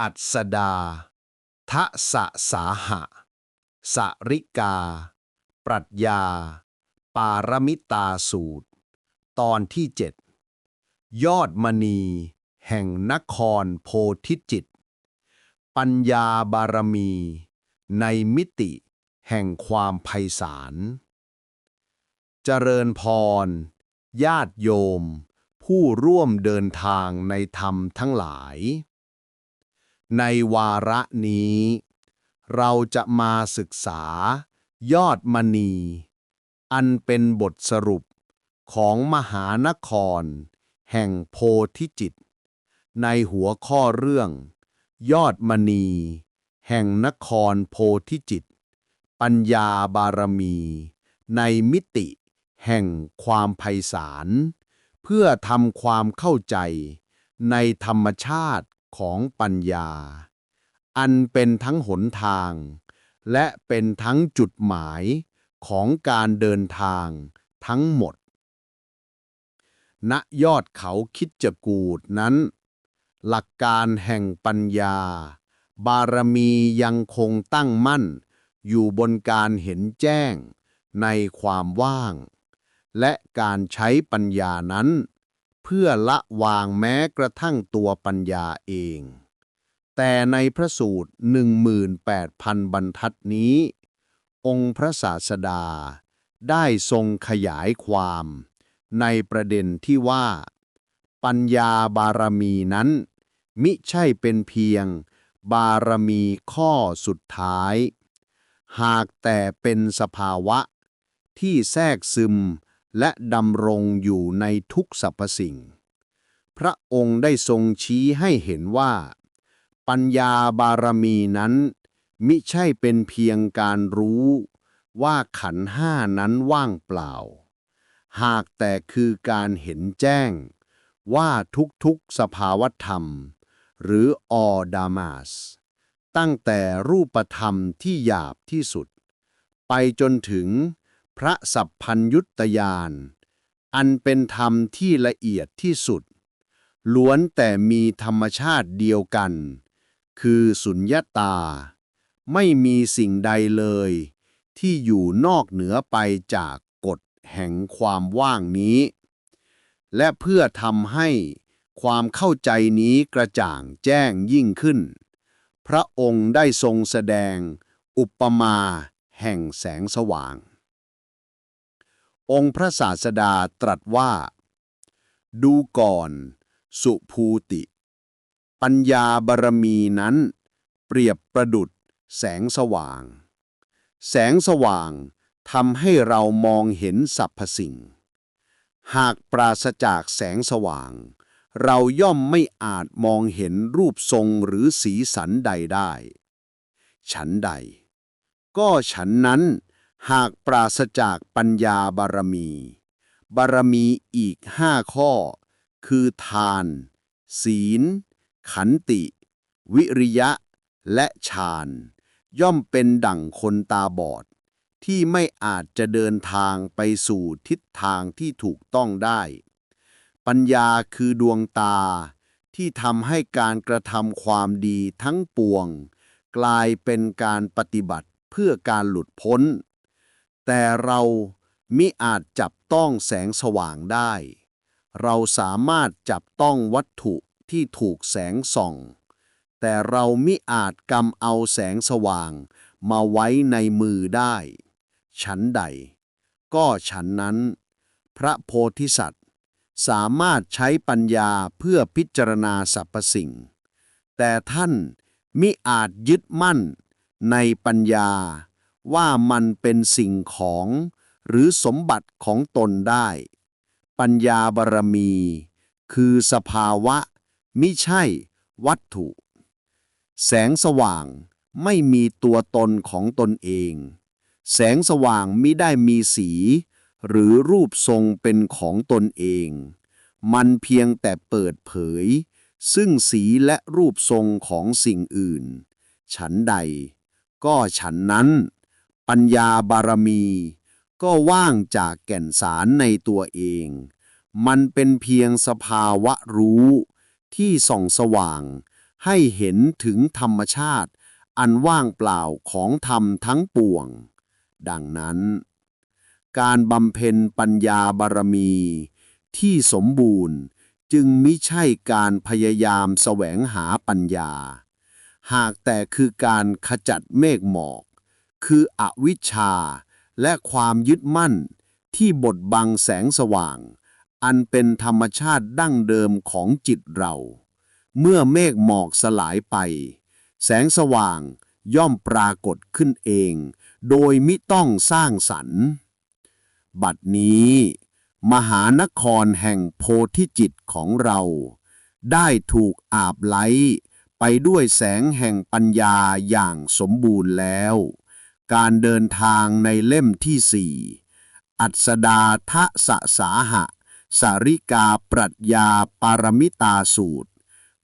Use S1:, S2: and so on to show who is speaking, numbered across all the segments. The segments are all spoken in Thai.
S1: อัศดา ทะสะสาหะ สริกา ปรัชญา ปารมิตาสูตร ตอนที่เจ็ดยอดมณี แห่งนครโพธิจิต ปัญญาบารมี ในมิติแห่งความไพศาล เจริญพร ญาติโยม ผู้ร่วมเดินทางในธรรมทั้งหลาย ในวาระนี้ เราจะมาศึกษา ยอดมณี อันเป็นบทสรุปของมหานคร แห่งโพธิจิต ในหัวข้อเรื่อง ยอดมณี แห่งนครโพธิจิต ปัญญาบารมี ในมิติ แห่งความไพศาล เพื่อทำความเข้าใจในธรรมชาติ ของปัญญา อันเป็นทั้งหนทาง และเป็นทั้งจุดหมายของการเดินทางทั้งหมด ณยอดเขาคิดจกูดนั้น หลักการแห่งปัญญา บารมียังคงตั้งมั่น อยู่บนการเห็นแจ้งในความว่าง และการใช้ปัญญานั้น เพื่อละวางแม้กระทั่งตัวปัญญาเอง แต่ในพระสูตร 18,000 บรรทัดนี้ องค์พระศาสดาได้ทรงขยายความ ในประเด็นที่ว่า ปัญญาบารมีนั้น มิใช่เป็นเพียง บารมีข้อสุดท้าย หากแต่เป็นสภาวะที่แทรกซึม และดำรงอยู่ในทุกสรรพสิ่ง พระองค์ได้ทรงชี้ให้เห็นว่า ปัญญาบารมีนั้น มิใช่เป็นเพียงการรู้ว่าขันห้านั้นว่างเปล่า หากแต่คือการเห็นแจ้ง ว่าทุกๆสภาวธรรม หรือออดามาส ตั้งแต่รูปธรรมที่หยาบที่สุด ไปจนถึง พระสัพพัญยุตยาน อันเป็นธรรมที่ละเอียดที่สุด ล้วนแต่มีธรรมชาติเดียวกัน คือสุญญาตา ไม่มีสิ่งใดเลย ที่อยู่นอกเหนือไปจากกฎแห่งความว่างนี้ และเพื่อทำให้ความเข้าใจนี้กระจ่างแจ้งยิ่งขึ้น พระองค์ได้ทรงแสดงอุปมาแห่งแสงสว่าง องค์พระศาสดาตรัสว่า ดูก่อน สุภูติ ปัญญาบารมีนั้น เปรียบประดุดแสงสว่าง แสงสว่างทำให้เรามองเห็นสรรพสิ่ง หากปราศจากแสงสว่าง เราย่อมไม่อาจมองเห็นรูปทรงหรือสีสันใดได้ ฉันใด ก็ฉันนั้น หากปราศจากปัญญาบารมี บารมีอีกห้าข้อ คือทาน ศีล ขันติ วิริยะ และฌาน ย่อมเป็นดั่งคนตาบอด ที่ไม่อาจจะเดินทางไปสู่ทิศทางที่ถูกต้องได้ ปัญญาคือดวงตา ที่ทำให้การกระทำความดีทั้งปวง กลายเป็นการปฏิบัติเพื่อการหลุดพ้น แต่เรามิอาจจับต้องแสงสว่างได้ เราสามารถจับต้องวัตถุที่ถูกแสงส่อง แต่เรามิอาจกำเอาแสงสว่างมาไว้ในมือได้ ฉันใด ก็ฉันนั้น พระโพธิสัตว์ สามารถใช้ปัญญาเพื่อพิจารณาสรรพสิ่ง แต่ท่านมิอาจยึดมั่นในปัญญา ว่ามันเป็นสิ่งของ หรือสมบัติของตนได้ ปัญญาบารมี คือสภาวะ มิใช่วัตถุ แสงสว่างไม่มีตัวตนของตนเอง แสงสว่างมิได้มีสี หรือรูปทรงเป็นของตนเอง มันเพียงแต่เปิดเผย ซึ่งสีและรูปทรงของสิ่งอื่น ฉันใดก็ฉันนั้น ปัญญาบารมี ก็ว่างจากแก่นสารในตัวเอง มันเป็นเพียงสภาวะรู้ ที่ส่องสว่าง ให้เห็นถึงธรรมชาติ อันว่างเปล่าของธรรมทั้งปวง ดังนั้น การบำเพ็ญปัญญาบารมี ที่สมบูรณ์จึงมิใช่การพยายามแสวงหาปัญญา หากแต่คือการขจัดเมฆหมอก คืออวิชชา และความยึดมั่น ที่บดบังแสงสว่าง อันเป็นธรรมชาติดั้งเดิมของจิตเรา เมื่อเมฆหมอกสลายไป แสงสว่างย่อมปรากฏขึ้นเอง โดยมิต้องสร้างสรรค์บัดนี้ มหานครแห่งโพธิจิตของเรา ได้ถูกอาบไล้ไปด้วยแสงแห่งปัญญาอย่างสมบูรณ์แล้ว การเดินทางในเล่มที่สี่อัศดาทะสะสาหะ สาริกาปรัชญาปารมิตาสูตร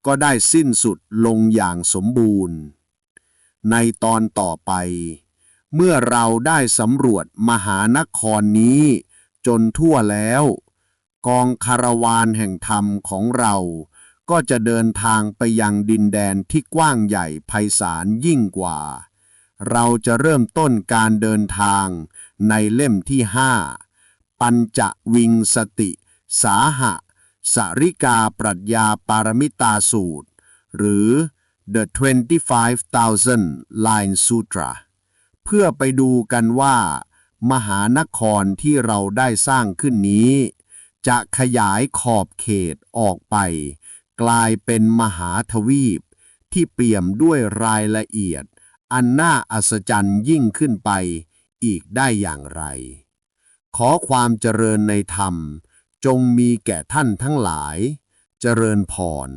S1: ก็ได้สิ้นสุดลงอย่างสมบูรณ์ ในตอนต่อไป เมื่อเราได้สำรวจมหานครนี้ จนทั่วแล้ว กองคารวานแห่งธรรมของเราก็จะเดินทางไปยังดินแดนที่กว้างใหญ่ไพศาลยิ่งกว่า เราจะเริ่มต้นการเดินทางในเล่มที่ห้าปัญจวิงสติ สาหะ สาริกาปรัชญาปารมิตาสูตร หรือ The 25,000 Line Sutra เพื่อไปดูกันว่า มหานครที่เราได้สร้างขึ้นนี้ จะขยายขอบเขตออกไป กลายเป็นมหาทวีปที่เปี่ยมด้วยรายละเอียด อันน่าอัศจรรย์ยิ่งขึ้นไปอีกได้อย่างไร ขอความเจริญในธรรมจงมีแก่ท่านทั้งหลาย เจริญพร